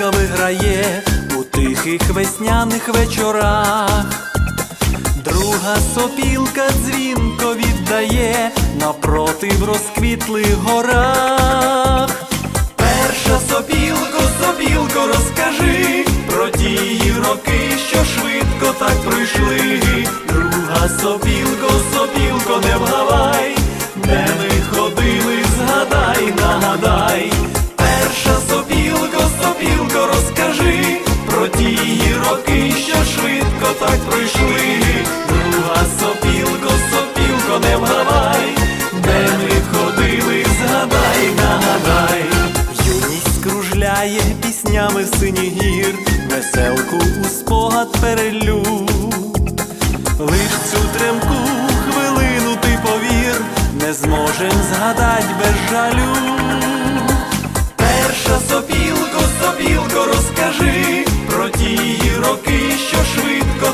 сопілка виграє у тихих весняних вечорах. Друга сопілка дзвінко віддає напроти в розквітлих горах. Перша сопілко, сопілко, розкажи про ті роки, що швидко так пройшли. Друга сопілко, сопілко, не вгавай, де ми ходили, згадай, нагадай. Так пройшли. Друга сопілко, сопілко, не вгавай, де ми ходили, згадай, нагадай. Юність кружляє піснями в синіх гір, веселку у спогад перелю. Лиш цю тремку хвилину ти повір, не зможем згадать без жалю.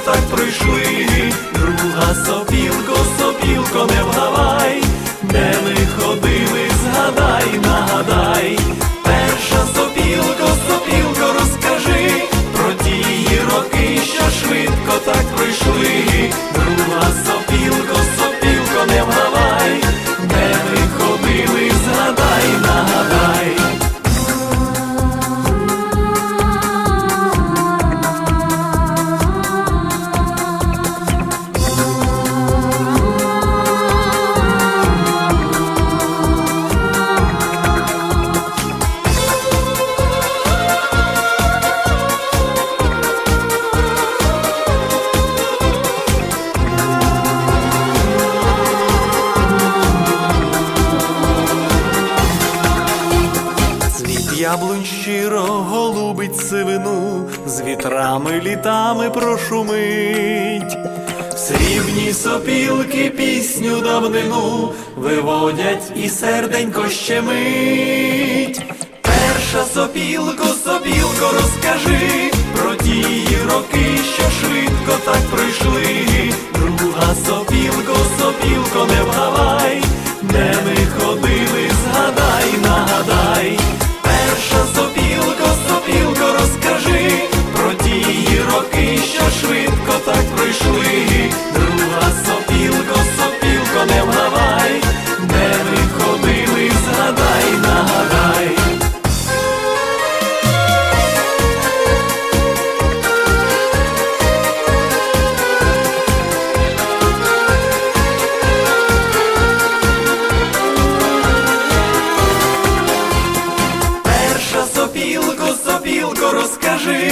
Так пройшли. Друга сопілко, сопілко, не яблунь щиро голубить сивину, з вітрами літами прошумить. Срібні сопілки пісню давнину виводять і серденько щемить. Перша сопілко, сопілко, розкажи про ті роки, що швидко так пройшли. Друга сопілко, сопілко, не вгавай, де ми швидко так пройшли. Друга сопілко, сопілко, не вгавай, де ми ходили, згадай, нагадай. Перша сопілко, сопілко, розкажи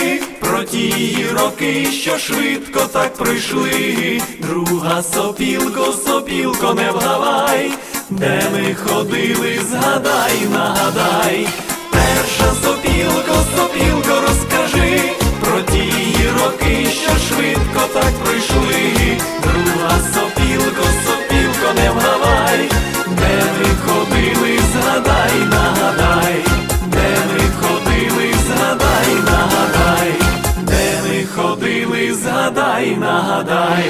ті роки, що швидко так прийшли, Друга сопілко, сопілко, не вгавай, де ми ходили, згадай, нагадай. Перша сопілко, сопілко, розкажи про ті роки, що швидко так пройшли. Ходили, згадай, нагадай.